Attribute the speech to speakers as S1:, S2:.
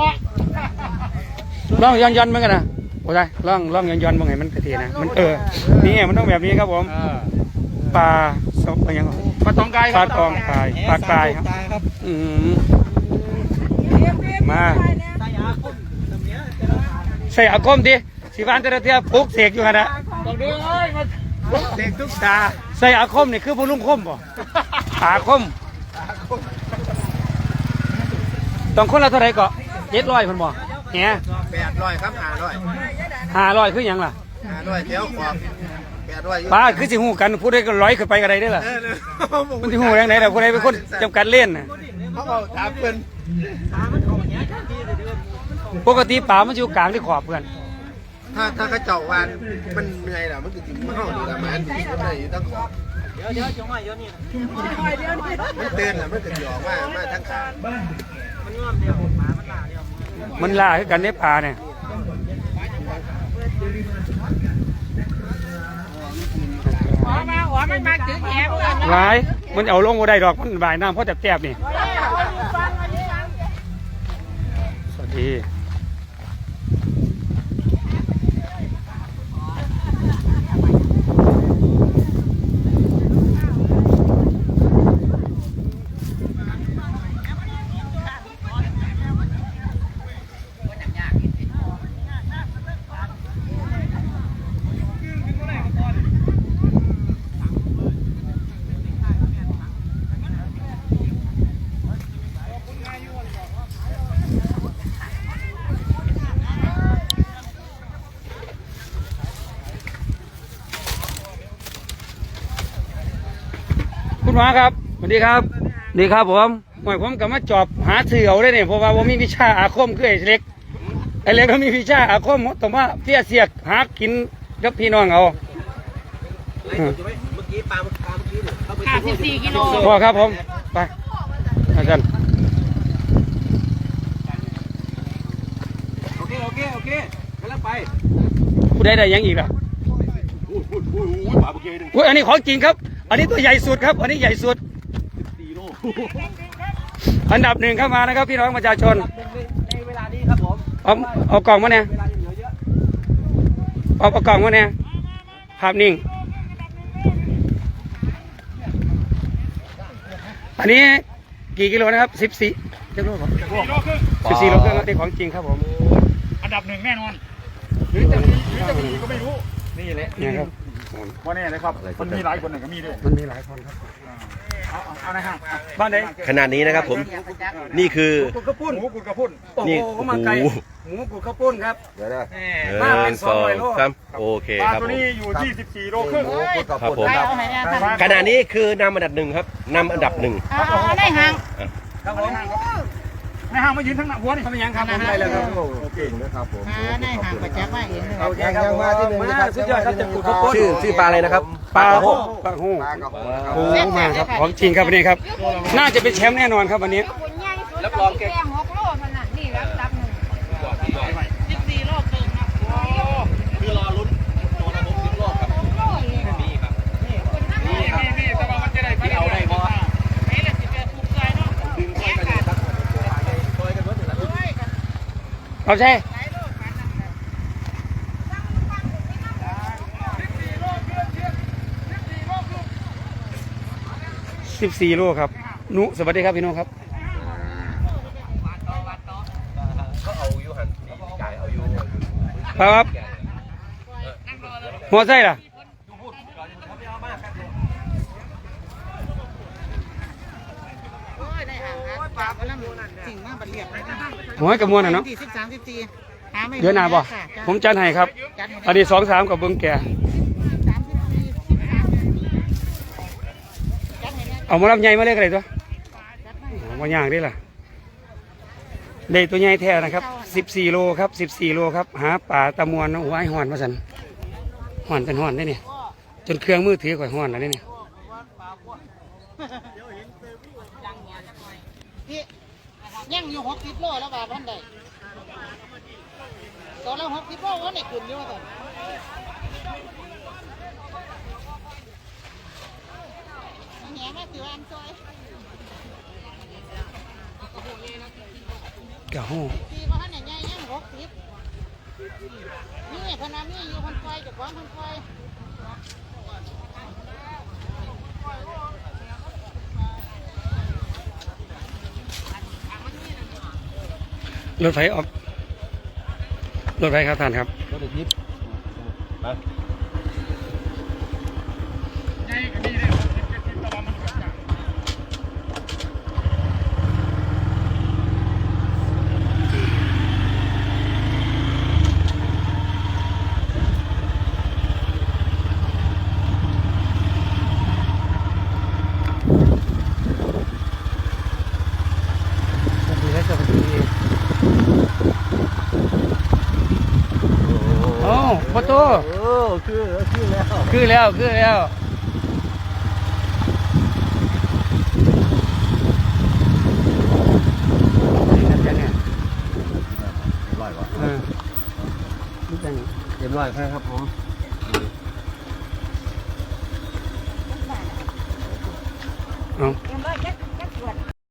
S1: งาะ
S2: ลองย้อนย้อนๆมันกันนะโอ้ยลองลองย้อนย้อนๆมันไงมันกระเทีนะมันเออนี่ไงมันต้องแบบนี้ครับผมปลาสองอะไรยัง
S1: ปลาตองกายค
S2: ป
S1: รั
S2: ลา
S1: บ
S2: ตองกายปลากายครับ
S1: ครับ
S2: อืมมาใส่อาคมดิสิวานแต่ละเทียปลุกเสกอยู่ขนาด
S1: ตองเดือเอ้ยมา
S2: เสกทุกตาใส่อาคมนี่คือผู้ลุ่มคมบ่อาคมต้องคนละเท่าไหร่ก็ เจ็ดร้อยพันบ่แหม
S3: แปดร้อยครับห้าร้อย
S2: ห้าร้อยคือหยังล่ะ
S3: ห้าร้อยเดี๋ยวขอบแปดร้อย
S2: ป้าคือสิหูกันผู้ใดก็ร้อยขึ้นไปก็ได้เด้อล่ะ
S3: เออ
S2: มันสิหูแรงไหนล่ะผู้ใดเป็นคนจำกัดเล่นน่ะ
S3: เขาเอาถามเพิ่น
S2: ปกติป่ามันอยู่กลางที่ขอบเพื่อน
S3: ถ้าถ้าเขาเจาะวานมันเหนื่อยล่ะมันก็ถึงมาเฮานี่ล่ะมันถึงมันได้อยู่ตั้งขอบเดี๋ยวเดี๋ยวจังหวะเดี๋ยวนี้มันเตือนล่ะมันก็สิออกมามาทั้งขา
S2: มันล่าคือกันในป่าเนี่ย
S4: หัวมาหัวมันมาถึงแหบกัน
S2: หลายมันเอาลงบ่ได้ดอกมันบ่ายน้ำเพราะแตบๆนี่ สวัสดี หมอครับสวัสดีครับนี่ครับผมหมายผมกับมาจอบหาเสือเอาได้เนี่ยเพราะว่าผมมีวิชาอาคมคือไอ้เล็กไอ้เล็กก็มีวิชาอาคมต้องมาเสียเสียกหากินกับพี่น้องเอาอืม
S3: เมื่อกี้ปลาปลาเมื่อกี้เนี่ยเขาไป
S4: ห้าสิบสี่กิโล
S2: พอครับผมไปอาจารย์
S3: โอเคโอเคโอเคกำลังไป
S2: ผู้ใดได้ยังอีกล่ะ
S3: พูดพูดพูดพูดปลาเมื่อกี้หนึ่ง
S2: อุ้ยอันนี้ของจริงครับ อันนี้ตัวใหญ่สุดครับ อันนี้ใหญ่สุด
S3: สี่โล
S2: อันดับหนึ่งเข้ามานะครับ พี่น้องประชาชน
S3: ในเวลานี้ครับผม
S2: เอาเอากล่องมาเนี่ย
S3: เวลายังเหลือเยอะ
S2: เอาเอากล่องมาเนี่ยภาพนิ่ง อันนี้กี่กิโลนะครับสิบสี่กิโลครับ
S1: สี่โลครึ่ง
S2: สิบสี่โลครึ่งครับนี่ของจริงครับผม
S1: อันดับหนึ่งแน่นอน หรือจะมีหรือจะมีก็ไม่รู้ นี่แหละ
S2: เนี่ยครับ
S1: ว่าแน่เลยครับ มันมีหลายคนหนึ่งก็มีด้วย
S2: มันมีหลายคนครับ
S1: เอาเอาเอาในห้าง
S2: บ้านไหน
S5: ขนาดนี้นะครับผม นี่คือ
S2: หมูกุดข้าวปุ้น
S1: หมูกุดกระพุ่น
S2: โอ้
S5: นี่
S2: โหมาไกล
S5: โอ้โห
S2: หมูกุดข้าวปุ้นครับ
S5: หนึ่
S2: มาเป็น
S5: ง
S2: ส
S5: ส
S2: อ
S5: องง
S2: ร้อยโล
S5: สามโอเค
S1: ปลา
S5: ครับ
S1: ตัว
S5: ผม
S1: นี้อยู่ที่14โลครึ่ง
S5: ครับผม
S4: ไปเอาไหนเนี่ยค่ะ
S5: ขณะนี้คือนำอันดับหนึ่งครับนำอันดับหนึ่ง
S4: เอาเอาได้ห่าง
S2: ครับผม
S1: ในห้างมายืนทั้งหน้าหัวนี่
S2: ทำยังครับผมได้แล้วครับ
S4: อ่าได้ห่างประจักษ์ว่าเองเลย
S2: โอเคครับผมมาสุดยอดครับจะกุดข้าวปุ้น
S5: ชื่อชื่อปลาอะไรนะครับ
S2: ปลาโหปลาโหโอ้มาครับของจริงครับวันนี้ครับ น่าจะเป็นแชมป์แน่นอนครับวันนี้
S4: รับรองแกหกโลมันน่ะนี่รับรับหนึ่งสิบสี่โลเกินนะโอ้
S3: คือรอลุ้นโดนระบบสิบโลครับ
S4: โลเลย
S3: มีครับ
S1: นี่นี่นี่แต่ว่ามันจะได้
S3: ที่เอาได้บ่
S4: ไอ้ละสิบแปดถูกใจเนาะ
S3: ดึงค่อยกันเลยครับค่อยกันรถอยู่แล้ว
S2: เอาใช่สิบสี่โลครับนุสวัสดีครับพี่น้องครับ
S5: เขาเอาอยู่หันจ่ายเอาอยู่
S2: ครับหัวไส้ล่ะ
S4: โอ้ยได้ ห่างหาปลาก็นั่งสิ่งมาบัดเรียบเลยนะ
S2: หัวกับมวลน่ะเนาะ
S4: ที่สิบสามสิบสี่หาไม่
S2: เดือนหน้าป่ะ
S4: ค่ะจ้ะ
S2: ผมจัดให้ครับ
S4: จัดให้
S2: อันนี้สองสามกับเบิ้งแก่
S4: สามสิบสี่สิบสามจัดให้แน่
S2: เอามารับใหญ่มาเลยก็ได้ตัว
S4: จัดให้
S2: ว่าอย่างนี้ล่ะได้ตัวใหญ่แท้นะครับสิบสี่โลครับสิบสี่โลครับ หาป่าตะมวนนะโอ้ยห่อนมาสันห่อนเป็นห่อนได้เนี่ยจนเครื่องมือถือข่อยห่อนแล้วเนี่ย
S4: พี่ยังอยู่หกสิบโลแล้วว่าพันใดตัวละหกสิบโลว่าในขึ้นอยู่ว่าซั่นแหน่มาถืออันซอย
S2: กะฮู้
S4: ปีมาหันใหญ่ยังหกสิบนี่พนันนี่อยู่คนไฟจากของคนไฟ
S2: รถไฟออกรถไฟครับท่านครับ
S5: รถทิพย์ไป
S1: ใหญ่ก็มีเลยหกสิบเจ็ดสิบแต่ว่ามันก็ยาก
S2: สวัสดีครับสวัสดีโอ้ประตู
S5: โอ้คือคือแล้ว
S2: คือแล้วคือแล้วนี่ครับจังเนี่ย
S5: ร้อยกว่า
S2: เออนี่จัง
S5: เรียบร้อยครับผม